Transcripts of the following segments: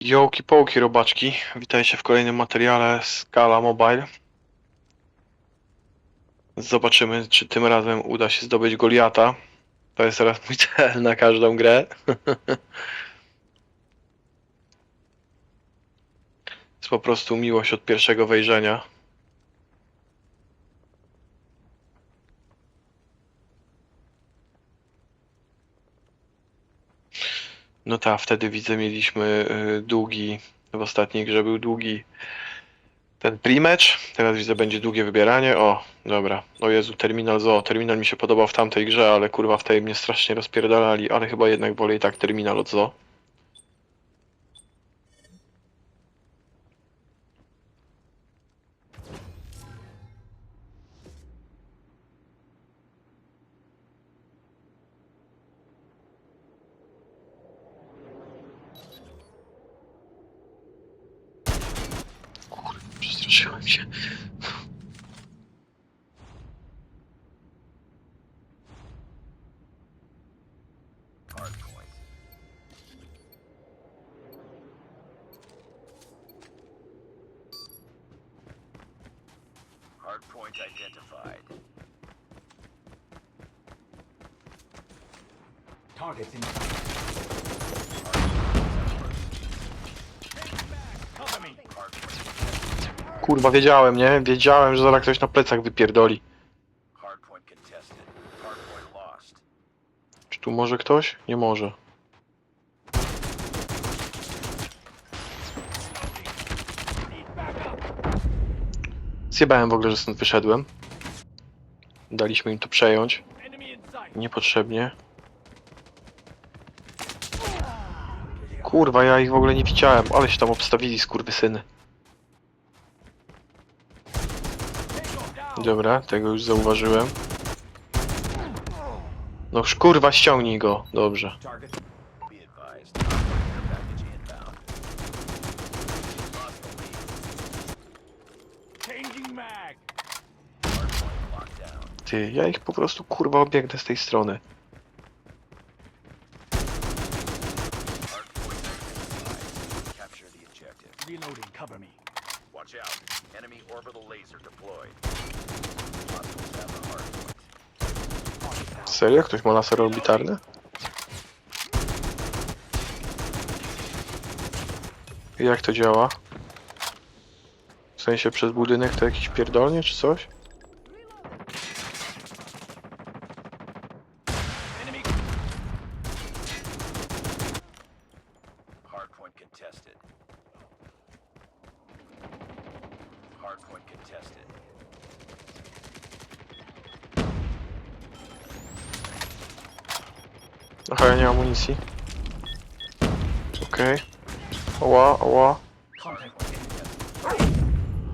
Jołki połki robaczki, witajcie w kolejnym materiale Scala Mobile. Zobaczymy, czy tym razem uda się zdobyć Goliata. To jest teraz mój cel na każdą grę. jest po prostu miłość od pierwszego wejrzenia. No tak, wtedy widzę mieliśmy y, długi, w ostatniej grze był długi ten pre-match, teraz widzę będzie długie wybieranie, o, dobra, o Jezu, Terminal Zoo, Terminal mi się podobał w tamtej grze, ale kurwa w tej mnie strasznie rozpierdalali, ale chyba jednak wolę i tak Terminal od Zoo. Targets in Cover me. Kurwa, wiedziałem, nie? Wiedziałem, że zaraz ktoś na plecach wypierdoli. Hardpoint contested. Hardpoint lost. Czy tu może ktoś? Nie może. Zjebałem w ogóle, że stąd wyszedłem. Daliśmy im to przejąć. Enemy in sight. Niepotrzebnie. Kurwa, ja ich w ogóle nie widziałem, ale się tam obstawili, skurwysyny. Dobra, tego już zauważyłem. No kurwa, ściągnij go. Dobrze. Ty, ja ich po prostu kurwa obiegnę z tej strony. Hardpoint identified. Capture the objective. Reloading. Cover me. Watch out. Enemy orbital laser deployed. Hostiles have the hardpoint. Target down. Serio? Ktoś ma laser orbitarny? I Jak to działa? W sensie przez budynek to jakiś pierdolnie czy coś? Hardpoint contested. Aha, ja nie mam amunicji. Okej. Oła, oła. Contact.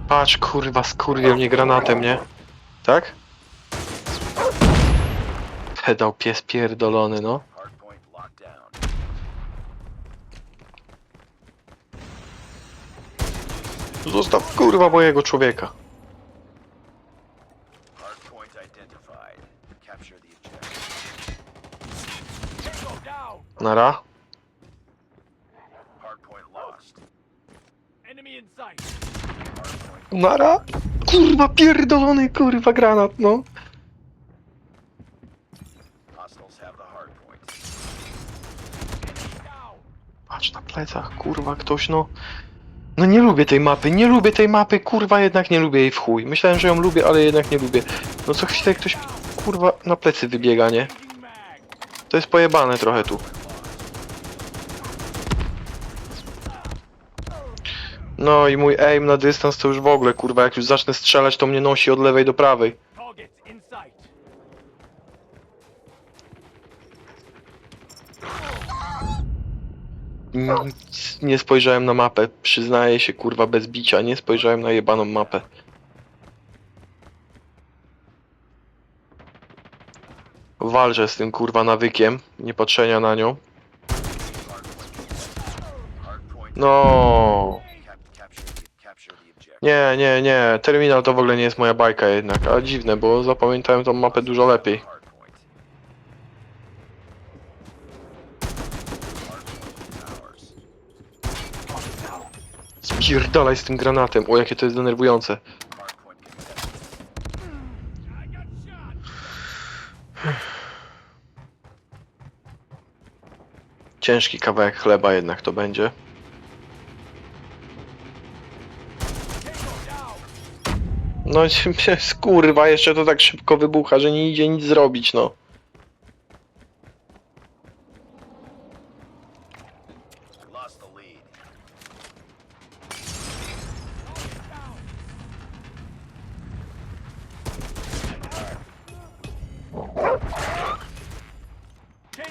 Patrz kurwa, skurwiel mnie granatem, nie? Tak? Pedał pies pierdolony, no. Zostaw kurwa mojego człowieka. Hardpoint identified. Capture the objective. Tango down. Nara. Nara. Kurwa pierdolony kurwa granat, no. Patrz na plecach, kurwa ktoś, no. No nie lubię tej mapy, nie lubię tej mapy, kurwa jednak nie lubię jej w chuj. Myślałem, że ją lubię, ale jednak nie lubię. No co chwilę ktoś, kurwa, na plecy wybiega, nie? To jest pojebane trochę tu. No i mój aim na dystans to już w ogóle, kurwa, jak już zacznę strzelać, to mnie nosi od lewej do prawej. Nic nie spojrzałem na mapę, przyznaję się, kurwa, bez bicia, nie spojrzałem na jebaną mapę. Walczę z tym, kurwa, nawykiem, nie patrzenia na nią. No. Cap- capture the capture the objective. Nie, nie, nie, terminal to w ogóle nie jest moja bajka jednak, a dziwne, bo zapamiętałem tą mapę dużo lepiej. Spierdalaj z tym granatem. O, jakie to jest denerwujące. Ciężki kawałek chleba jednak to będzie. No kurwa, jeszcze to tak szybko wybucha, że nie idzie nic zrobić, no.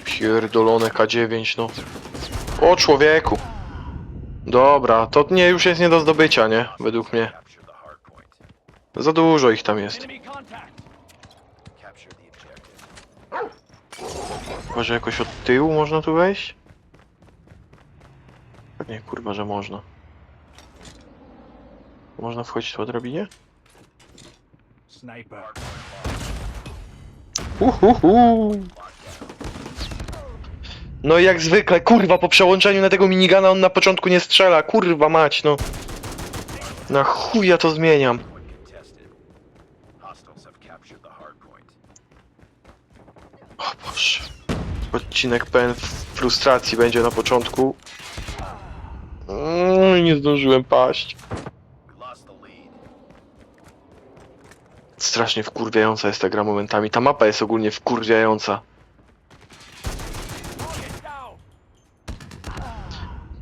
Pierdolone K9, no. O człowieku. Dobra, to nie, już jest nie do zdobycia, nie? Według mnie. Za dużo ich tam jest. Enemy contact. Capture the objective. Chyba, że jakoś od tyłu można tu wejść? Nie, kurwa, że można. Można wchodzić tu o drabinie? Sniper. Uhuhu. No i jak zwykle, kurwa, po przełączeniu na tego minigana on na początku nie strzela, kurwa mać, no. Na chuj ja to zmieniam. Point contested. Hostiles have captured the hardpoint. O Boże. Odcinek pełen frustracji będzie na początku. Mm, nie zdążyłem paść. Strasznie wkurwiająca jest ta gra momentami. Ta mapa jest ogólnie wkurwiająca.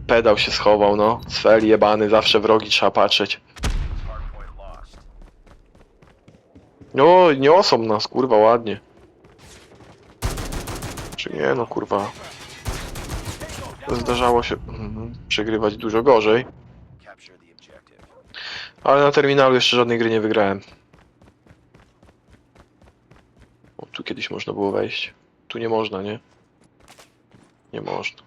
Pedał się schował, no. Cfel jebany, zawsze wrogi trzeba patrzeć. No, niosą nas, kurwa, ładnie. Nie, no kurwa. Zdarzało się mhm, przegrywać dużo gorzej. Ale na terminalu jeszcze żadnej gry nie wygrałem. O, tu kiedyś można było wejść. Tu nie można, nie? Nie można.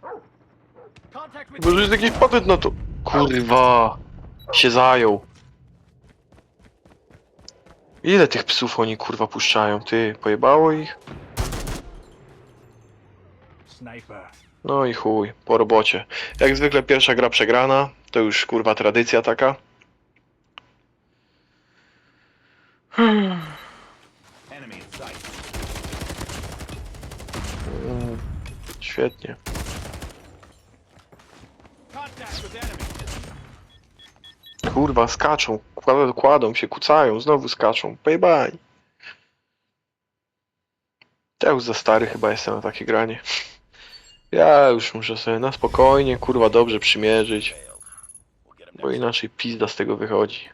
Bo jest jakiś patent na to. Kurwa. Się zajął. Ile tych psów oni kurwa puszczają? Ty, pojebało ich? No i chuj, po robocie. Jak zwykle pierwsza gra przegrana. To już kurwa tradycja taka. Mm, Świetnie. Kurwa, skaczą, kładą, kładą się, kucają, znowu skaczą. Pojebani. Ja już za stary chyba jestem na takie granie. Ja już muszę sobie na spokojnie, kurwa, dobrze przymierzyć, bo inaczej pizda z tego wychodzi.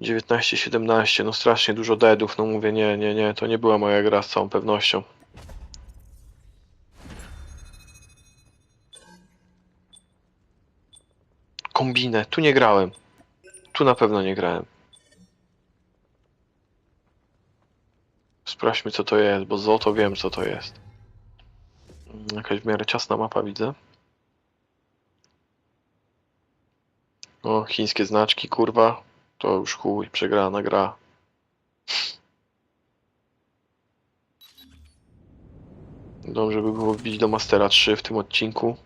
19-17, no strasznie dużo deadów, no mówię, nie, nie, nie, to nie była moja gra z całą pewnością. Kombinę, tu nie grałem. Tu na pewno nie grałem. Sprawdźmy co to jest, bo złoto wiem co to jest. Mm, Jakaś w miarę ciasna mapa widzę. O, chińskie znaczki, kurwa. To już chuj, przegrana gra. Dobrze by było wbić do Mastera 3 w tym odcinku.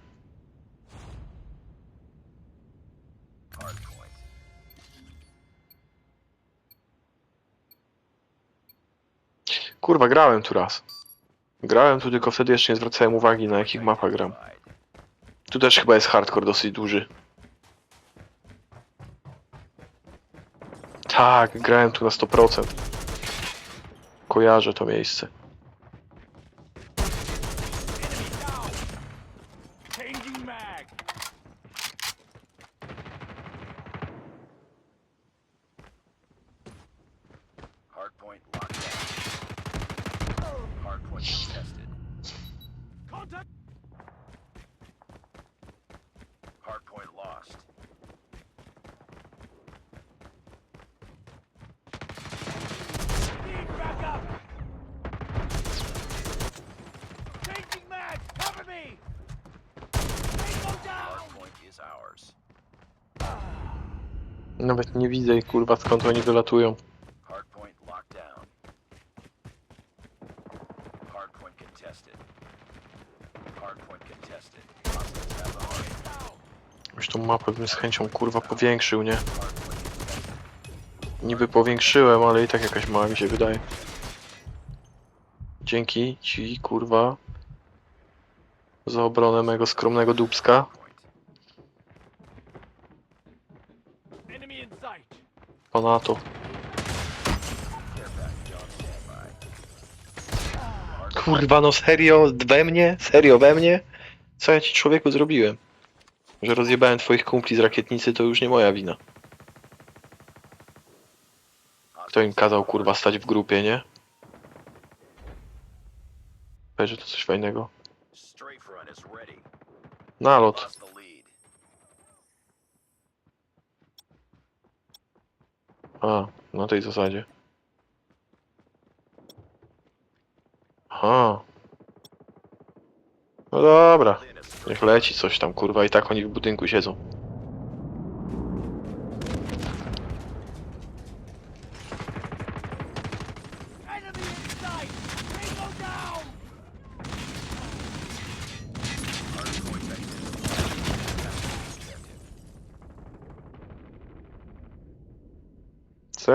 Kurwa, grałem tu raz. Grałem tu, tylko wtedy jeszcze nie zwracałem uwagi na jakich mapach gram. Tu też chyba jest hardcore dosyć duży. Tak, grałem tu na 100%. Kojarzę to miejsce. Hardpoint locked down. Hardpoint contested. Contact. Hardpoint lost. Need backup. Changing mag. Cover me. Tango down. Hardpoint is ours. Nawet nie widzę ich, kurwa, skąd oni wylatują. Hardpoint locked down. Hardpoint contested. Hardpoint contested. Hostiles have the hard. Down. Już tą mapę bym z chęcią kurwa powiększył, nie? Niby powiększyłem, ale i tak jakaś mała mi się wydaje. Dzięki ci kurwa za obronę mego skromnego dubska. Enemy in sight. Standby. Kurwa, no serio? We mnie? Serio we mnie? Co ja ci człowieku zrobiłem? Że rozjebałem twoich kumpli z rakietnicy, to już nie moja wina. Kto im kazał kurwa stać w grupie, nie? Będzie to coś fajnego. Nalot. Lost the lead. A, na tej zasadzie. Aha. No dobra. Niech leci coś tam, kurwa, i tak oni w budynku siedzą. Enemy in sight. Tango down. hardpoint active.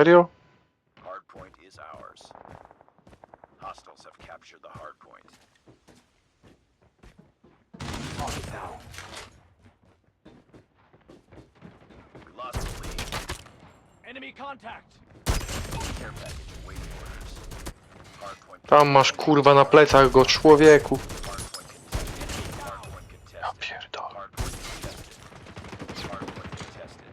Serio? Hardpoint is ours. Hostiles have captured the hardpoint. We lost the lead. Enemy contact. Care package awaiting orders. Hardpoint Tam masz kurwa na plecach go, człowieku. Hardpoint contested. Hardpoint Ja contested. pierdolę. Hardpoint contested. Hardpoint contested.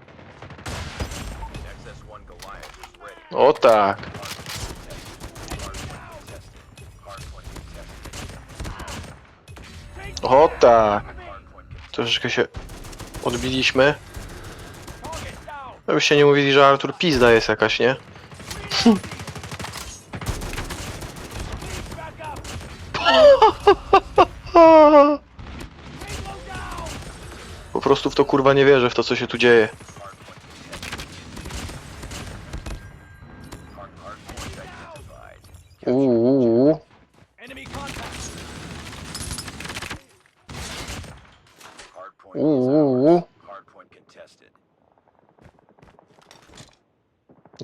XS-1 Goliath is ready. O tak. O tak. Troszeczkę się odbiliśmy. Down. Żebyście nie mówili, że Artur pizda jest jakaś, nie? Po prostu w to kurwa nie wierzę, w to co się tu dzieje. Hard hardpoint identified. Uuu. Enemy contact. Hardpoint is Uuu. ours. Hardpoint contested.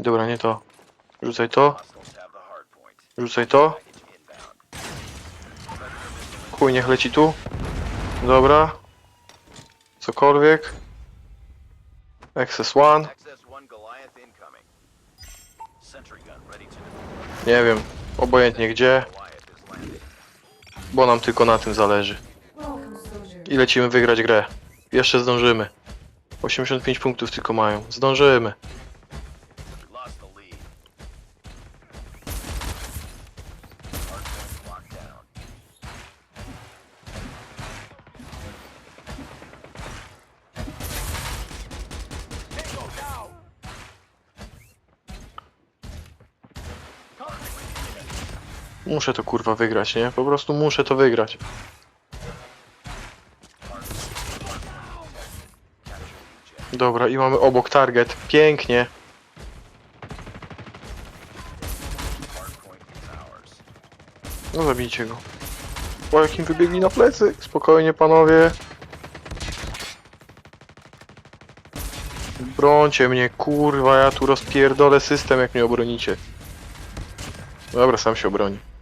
Dobra, nie to. Rzucaj to, rzucaj to. Chuj, niech leci tu. Dobra. Cokolwiek. Access One. XS-1 Goliath incoming. Sentry gun ready to deploy. Nie wiem. Obojętnie gdzie, bo nam tylko na tym zależy. I lecimy wygrać grę. Jeszcze zdążymy. 85 punktów tylko mają. Zdążymy. We lost the lead. Hardpoint locked down. Tango down. Contact with enemy. Muszę to kurwa wygrać, nie? Po prostu muszę to wygrać. Dobra, i mamy obok target. Pięknie. No zabijcie go. O jakim wybiegli na plecy. Spokojnie panowie. Brońcie mnie, kurwa, ja tu rozpierdolę system jak mnie obronicie. Dobra, sam się obroni.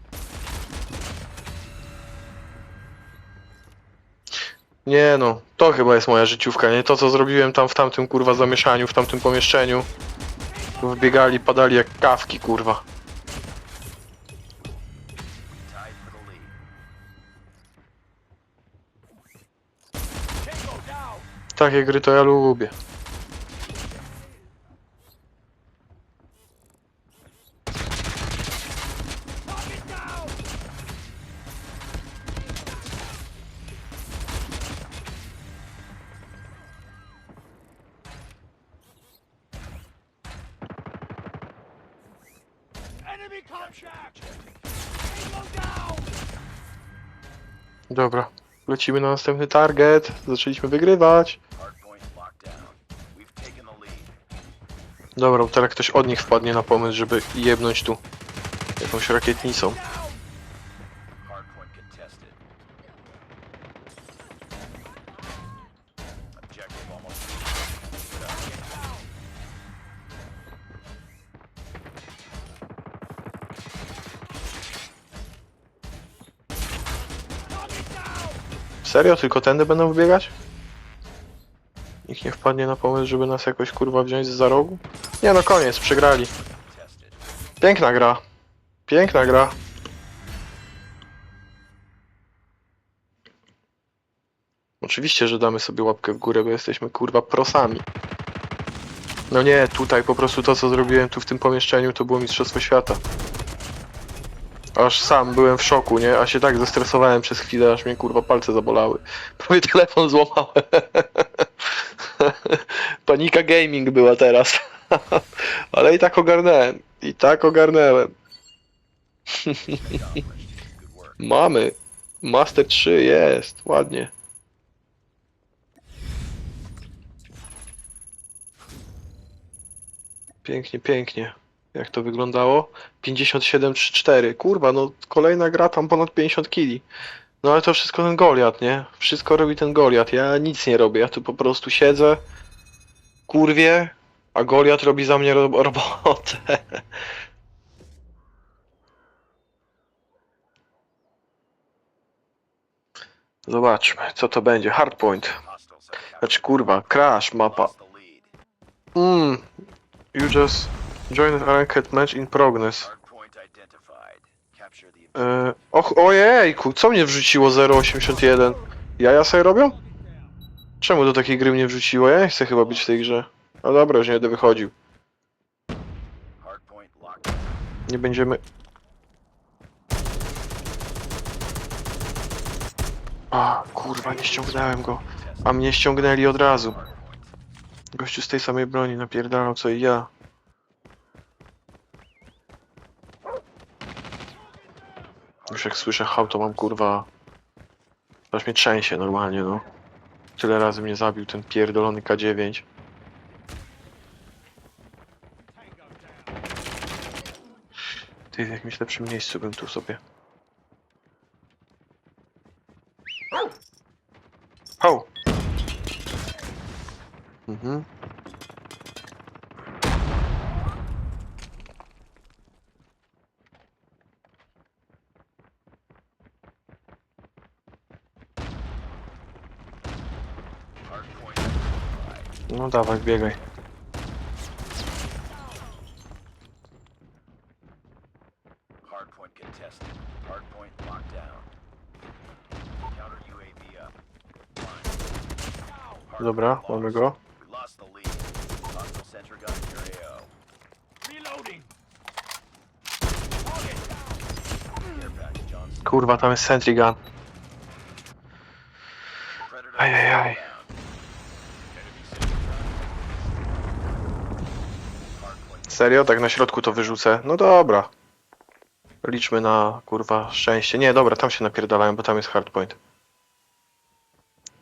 Nie no, to chyba jest moja życiówka, nie? To co zrobiłem tam w tamtym kurwa zamieszaniu, w tamtym pomieszczeniu. Wbiegali, padali jak kawki, kurwa. Takie gry to ja lubię. Enemy contact. Tango down. Dobra, lecimy na następny target. Zaczęliśmy wygrywać. Hardpoint locked down. We've taken the lead. Dobra, bo teraz ktoś od nich wpadnie na pomysł, żeby jebnąć tu jakąś rakietnicą. Serio? Tylko tędy będą wybiegać? Nikt nie wpadnie na pomysł, żeby nas jakoś kurwa wziąć za rogu? Nie no koniec, przegrali. Piękna gra. Piękna gra. Oczywiście, że damy sobie łapkę w górę, bo jesteśmy kurwa prosami. No nie, tutaj po prostu to co zrobiłem tu w tym pomieszczeniu to było Mistrzostwo Świata. Aż sam byłem w szoku, nie? A się tak zestresowałem przez chwilę, aż mnie kurwa palce zabolały. Prawie telefon złamałem. Panika gaming była teraz. Ale i tak ogarnąłem. I tak work. Mamy. Master 3 jest. Ładnie. Pięknie, pięknie. Jak to wyglądało? 57-3-4. Kurwa, no kolejna gra tam ponad 50 kili. No ale to wszystko ten Goliat, nie? Wszystko robi ten Goliat. Ja nic nie robię. Ja tu po prostu siedzę, kurwie, a Goliat robi za mnie ro robotę. Zobaczmy, co to będzie. Hardpoint. Znaczy kurwa, crash mapa. Lost the lead. Mm. You just joined a ranked match in progress. Hardpoint identified. Capture the E, och, ojejku, co mnie wrzuciło 081? Jaja sobie robią? Czemu do takiej gry mnie wrzuciło? Ja nie chcę chyba być w tej grze. No dobra, już nie będę wychodził. hardpoint locked. Nie będziemy... A, kurwa, nie ściągnąłem go. A mnie ściągnęli od razu. Gościu z tej samej broni napierdalał co i ja. Już jak słyszę hał, to mam kurwa... Aż mnie trzęsie normalnie, no. Tyle razy mnie zabił ten pierdolony K9. Ty, w jakimś lepszym miejscu bym tu sobie... Hał! Mhm. Hardpoint identified. No dawaj, biegaj. Hardpoint contested. Hardpoint locked down. Counter UAV up. Fine. Dobra, mamy go. We lost the lead. Hostile sentry gun in your AO. Reloading. Care package Johnson. Kurwa, tam jest sentry gun. Predator Ajajaj. down. Enemy sentry gun. Hardpoint Serio? Tak na środku to wyrzucę? No dobra. Liczmy na kurwa szczęście. Nie, dobra, tam się napierdalają, bo tam jest hardpoint.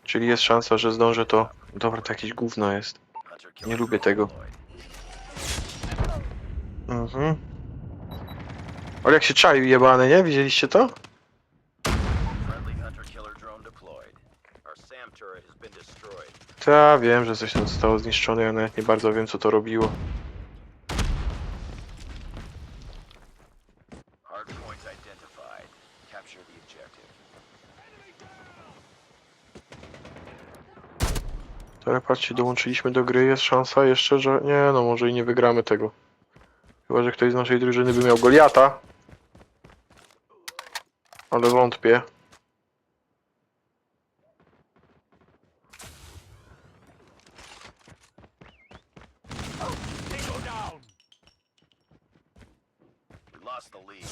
Czyli jest szansa, że zdążę to. Dobra, to jakieś gówno jest. Nie lubię tego. Mhm. Ale jak się czaił jebany, nie? Widzieliście to? Ta, wiem, że coś tam zostało zniszczone, ja nawet nie bardzo wiem co to robiło. Hardpoint identified. Capture the objective. Ale patrzcie, dołączyliśmy do gry, jest szansa jeszcze, że... Nie no, może i nie wygramy tego. Chyba, że ktoś z naszej drużyny by miał Goliata. Ale wątpię. Tango down. We lost the lead.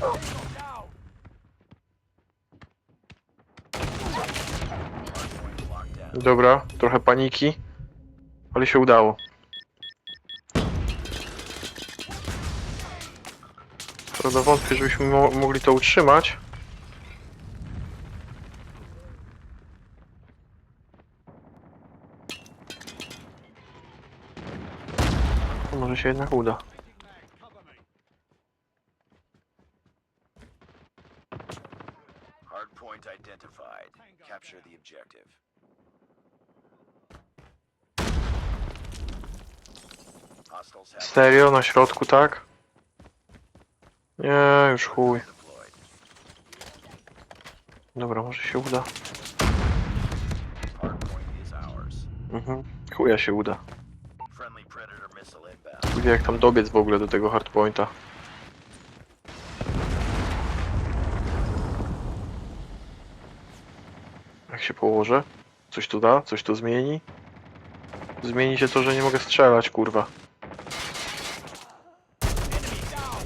Tango down. Hardpoint locked down. Dobra, trochę paniki. Ale się udało. Prawda wątpię, żebyśmy mo mogli to utrzymać. Może się jednak uda. Capture the objective. Stereo na środku, tak? Nie, już chuj. Dobra, może się uda. Mhm. Chuja się uda. Chuj jak tam dobiec w ogóle do tego hardpointa. Jak się położę? Coś tu da? Coś tu zmieni? Zmieni się to, że nie mogę strzelać, kurwa. Enemy down!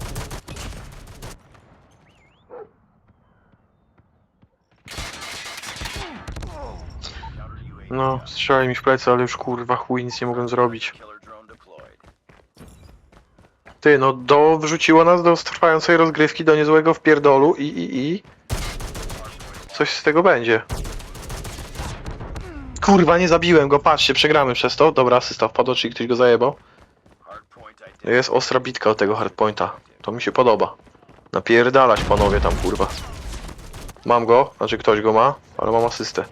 Counter UAV No, strzelaj mi w plecy, ale już kurwa chuj, nic nie mogłem zrobić. Ty, no do wrzuciło nas do trwającej rozgrywki, do niezłego wpierdolu i i i coś z tego będzie. Kurwa, nie zabiłem go, patrzcie, przegramy przez to. Dobra, asysta wpadł, czyli ktoś go zajebał. Identified. Jest ostra bitka od tego hardpointa. To mi się podoba. Napierdalać panowie tam, kurwa. Mam go, znaczy ktoś go ma, ale mam asystę.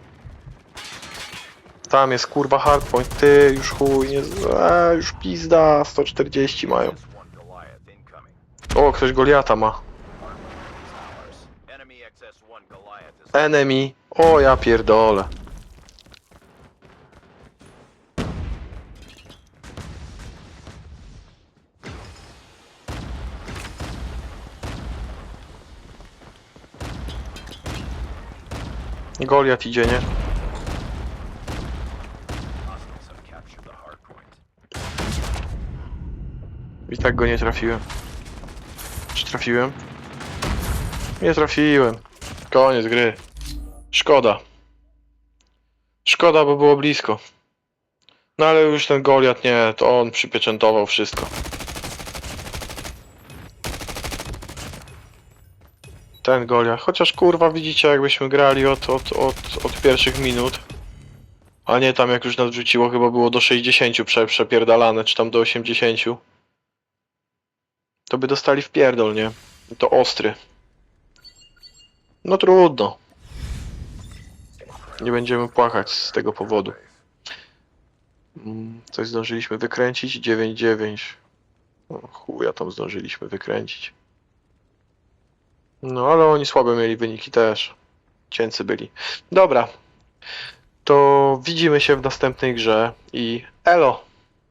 Tam jest kurwa hardpoint, ty już chuj, nie... Eee, już pizda, 140 mają. XS-1 Goliath incoming. O, ktoś Goliata ma. Hardpoint is ours. Enemy XS-1 Goliath is Enemy. O, ja pierdolę. Goliat idzie, nie? hostiles have captured the hardpoint. I tak go nie trafiłem. Czy trafiłem? Nie trafiłem. Koniec gry. Szkoda. Szkoda, bo było blisko. No ale już ten Goliat nie, to on przypieczętował wszystko. Ten Goliat. Chociaż kurwa widzicie jakbyśmy grali od, od, od, od pierwszych minut. A nie tam jak już nas wrzuciło chyba było do 60 prze, przepierdalane, czy tam do 80 to by dostali w pierdol, nie? To ostry. No trudno. Nie będziemy płakać z tego powodu. Mm, Coś zdążyliśmy wykręcić? 9-9. O, chuja tam zdążyliśmy wykręcić. No ale oni słabe mieli wyniki też. Cięcy byli. Dobra. To widzimy się w następnej grze i elo!